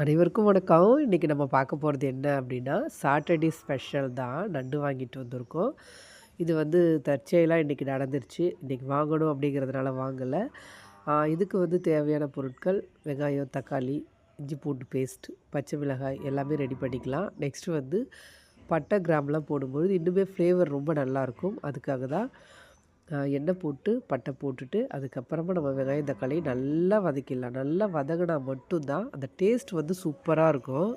அனைவருக்கும் வணக்கம். இன்றைக்கி நம்ம பார்க்க போகிறது என்ன அப்படின்னா சாட்டர்டே ஸ்பெஷல் தான் நண்டு வாங்கிட்டு வந்திருக்கோம். இது வந்து தற்செயலாக இன்றைக்கி நடந்துருச்சு. இன்றைக்கி வாங்கணும் அப்படிங்கிறதுனால வாங்கலை. இதுக்கு வந்து தேவையான பொருட்கள் வெங்காயம் தக்காளி இஞ்சி பூண்டு பேஸ்ட் பச்சை மிளகாய் எல்லாமே ரெடி பண்ணிக்கலாம். நெக்ஸ்ட்டு வந்து பட்டை கிராம்லாம் போடும்பொழுது இன்னுமே ஃப்ளேவர் ரொம்ப நல்லாயிருக்கும் அதுக்காக தான் எண்ணெய் போட்டு பட்டை போட்டுட்டு அதுக்கப்புறமா நம்ம வெங்காயம் தக்காளி நல்லா வதக்கிடலாம். நல்லா வதங்கினா மட்டும்தான் அந்த டேஸ்ட் வந்து சூப்பராக இருக்கும்.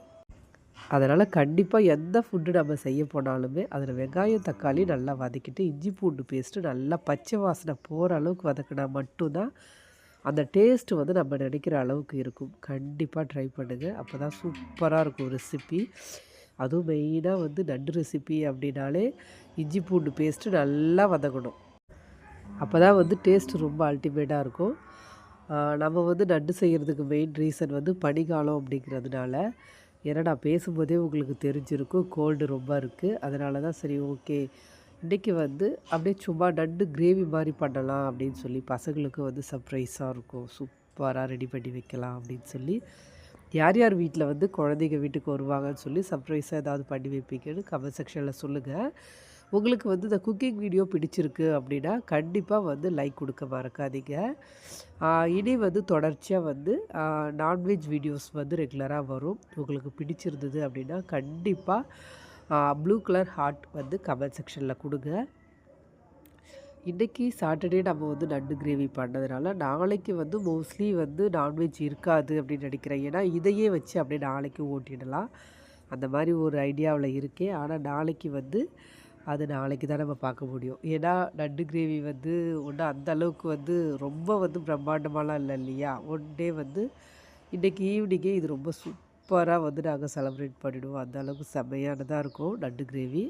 அதனால் கண்டிப்பாக எந்த ஃபுட்டு நம்ம செய்ய போனாலுமே அதில் வெங்காயம் தக்காளி நல்லா வதக்கிட்டு இஞ்சி பூண்டு பேஸ்ட்டு நல்லா பச்சை வாசனை போகிற அளவுக்கு வதக்கினா மட்டும்தான் அந்த டேஸ்ட்டு வந்து நம்ம நினைக்கிற அளவுக்கு இருக்கும். கண்டிப்பாக ட்ரை பண்ணுங்கள் அப்போ தான் சூப்பராக இருக்கும் ரெசிபி அதுவும் மெயினாக வந்து நண்டு ரெசிபி அப்படின்னாலே இஞ்சி பூண்டு பேஸ்ட்டு நல்லா வதங்கணும். அப்போ தான் வந்து டேஸ்ட் ரொம்ப அல்டிமேட்டாக இருக்கும். நம்ம வந்து நண்டு செய்கிறதுக்கு மெயின் ரீசன் வந்து பனிக்காலம் அப்படிங்கிறதுனால. ஏன்னா நான் பேசும்போதே உங்களுக்கு தெரிஞ்சிருக்கும் கோல்டு ரொம்ப இருக்குது அதனால தான் சரி ஓகே இன்றைக்கி வந்து அப்படியே சும்மா நண்டு கிரேவி மாதிரி பண்ணலாம் அப்படின்னு சொல்லி பசங்களுக்கு வந்து சர்ப்ரைஸாக இருக்கும். சூப்பராக ரெடி பண்ணி வைக்கலாம் அப்படின்னு சொல்லி. யார் யார் வீட்டில் வந்து குழந்தைங்க வீட்டுக்கு வருவாங்கன்னு சொல்லி சர்ப்ரைஸாக ஏதாவது பண்ணி வைப்பீங்கன்னு கமெண்ட் செக்ஷனில் சொல்லுங்கள் உங்களுக்கு வந்து இந்த குக்கிங் வீடியோ பிடிச்சிருக்கு அப்படின்னா கண்டிப்பாக வந்து லைக் கொடுக்க மறக்காதீங்க. இனி வந்து தொடர்ச்சியாக வந்து நான்வெஜ் வீடியோஸ் வந்து ரெகுலராக வரும். உங்களுக்கு பிடிச்சிருந்தது அப்படின்னா கண்டிப்பாக ப்ளூ கலர் ஹார்ட் வந்து கமெண்ட் செக்ஷனில் கொடுங்க. இன்றைக்கி சாட்டர்டே நம்ம வந்து நண்டு கிரேவி பண்ணதுனால நாளைக்கு வந்து மோஸ்ட்லி வந்து நான்வெஜ் இருக்காது அப்படின்னு நினைக்கிறேன். ஏன்னா இதையே வச்சு அப்படியே நாளைக்கு ஓட்டிடலாம். அந்த மாதிரி ஒரு ஐடியாவில் இருக்கேன். ஆனால் நாளைக்கு வந்து அது நாளைக்கு தான் நம்ம பார்க்க முடியும். ஏன்னா நண்டு கிரேவி வந்து ஒன்றும் அந்த அளவுக்கு வந்து ரொம்ப வந்து பிரம்மாண்டமாலாம் இல்லை இல்லையா? ஒன் டே வந்து இன்றைக்கி ஈவினிங்கே இது ரொம்ப சூப்பராக வந்து நாங்கள் செலப்ரேட் பண்ணிவிடுவோம் அந்த அளவுக்கு செம்மையானதாக இருக்கும் நண்டு கிரேவி.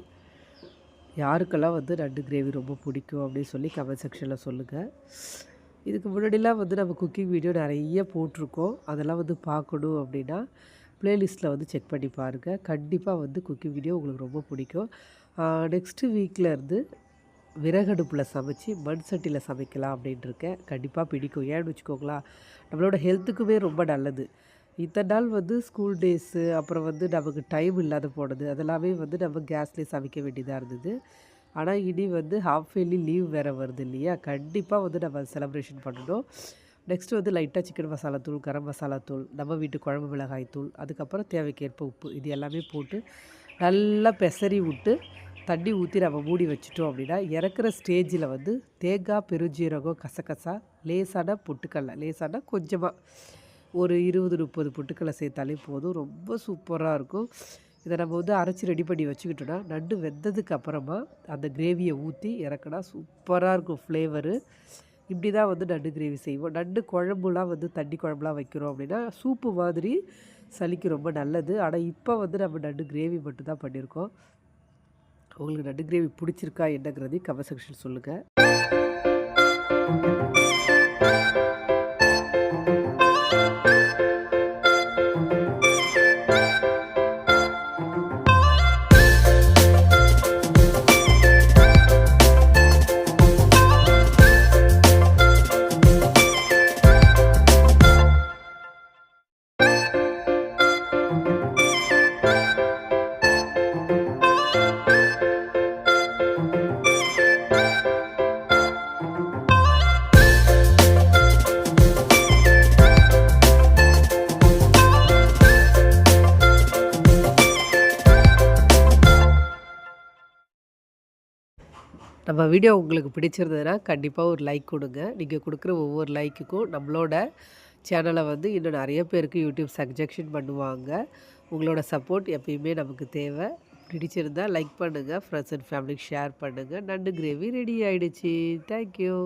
யாருக்கெல்லாம் வந்து நண்டு கிரேவி ரொம்ப பிடிக்கும் அப்படின்னு சொல்லி கமெண்ட் செக்ஷனில் சொல்லுங்கள் இதுக்கு முன்னாடிலாம் வந்து நம்ம குக்கிங் வீடியோ நிறைய போட்டிருக்கோம். அதெல்லாம் வந்து பார்க்கணும் அப்படின்னா ப்ளேலிஸ்ட்டில் வந்து செக் பண்ணி பாருங்கள் கண்டிப்பாக வந்து குக்கிங் வீடியோ உங்களுக்கு ரொம்ப பிடிக்கும். நெக்ஸ்ட்டு வீக்கில் இருந்து விறகடுப்பில் சமைச்சு மண் சட்டியில் சமைக்கலாம் அப்படின்ட்டு இருக்கேன் கண்டிப்பாக பிடிக்கும். ஏன்னு வச்சுக்கோங்களா நம்மளோட ஹெல்த்துக்குமே ரொம்ப நல்லது. இத்தனை நாள் வந்து ஸ்கூல் டேஸு அப்புறம் வந்து நமக்கு டைம் இல்லாத போனது அதெல்லாமே வந்து நம்ம கேஸ்லேயே சமைக்க வேண்டியதாக இருந்தது. ஆனால் இனி வந்து ஹாஃப் இயர்லி லீவ் வேறு வருது இல்லையா? கண்டிப்பாக வந்து நம்ம செலப்ரேஷன் பண்ணணும். நெக்ஸ்ட்டு வந்து லைட்டாக சிக்கன் மசாலா தூள் கரம் மசாலா தூள் நம்ம வீட்டு குழம்பு மிளகாய் தூள் அதுக்கப்புறம் தேவைக்கேற்ப உப்பு இது எல்லாமே போட்டு நல்லா பெசரி விட்டு தண்ணி ஊற்றி நம்ம மூடி வச்சுட்டோம் அப்படின்னா இறக்குற ஸ்டேஜில் வந்து தேங்காய் பெருஞ்சீரகம் கசகசா லேசான பொட்டுக்கடலை. லேசான கொஞ்சமாக ஒரு இருபது முப்பது பொட்டுக்கடலை சேர்த்தாலே போதும். ரொம்ப சூப்பராக இருக்கும். இதை நம்ம வந்து அரைச்சி ரெடி பண்ணி வச்சுக்கிட்டோன்னா நண்டு வெந்ததுக்கு அப்புறமா அந்த கிரேவியை ஊற்றி இறக்குனா சூப்பராக இருக்கும் ஃப்ளேவரு இப்படி தான் வந்து நண்டு கிரேவி செய்வோம். நண்டு குழம்புலாம் வந்து தண்ணி குழம்புலாம் வைக்கிறோம் அப்படின்னா சூப்பு மாதிரி சளிக்கு ரொம்ப நல்லது. ஆனால் இப்போ வந்து நம்ம நண்டு கிரேவி மட்டும்தான் பண்ணியிருக்கோம். உங்களுக்கு நட்டு கிரேவி பிடிச்சிருக்கா என்னங்கிறதையும் கமெண்ட் செக்ஷன் சொல்லுங்கள் நம்ம வீடியோ உங்களுக்கு பிடிச்சிருந்ததுன்னா கண்டிப்பாக ஒரு லைக் கொடுங்க. நீங்கள் கொடுக்குற ஒவ்வொரு லைக்குக்கும் நம்மளோட சேனலை வந்து இன்னும் நிறைய பேருக்கு யூடியூப் சஜெக்ஷன் பண்ணுவாங்க. உங்களோட சப்போர்ட் எப்பயுமே நமக்கு தேவை. பிடிச்சிருந்தால் லைக் பண்ணுங்கள் ஃப்ரெண்ட்ஸ் அண்ட் ஃபேமிலிக்கு ஷேர் பண்ணுங்கள் நண்டு கிரேவி ரெடி ஆகிடுச்சி தேங்க்யூ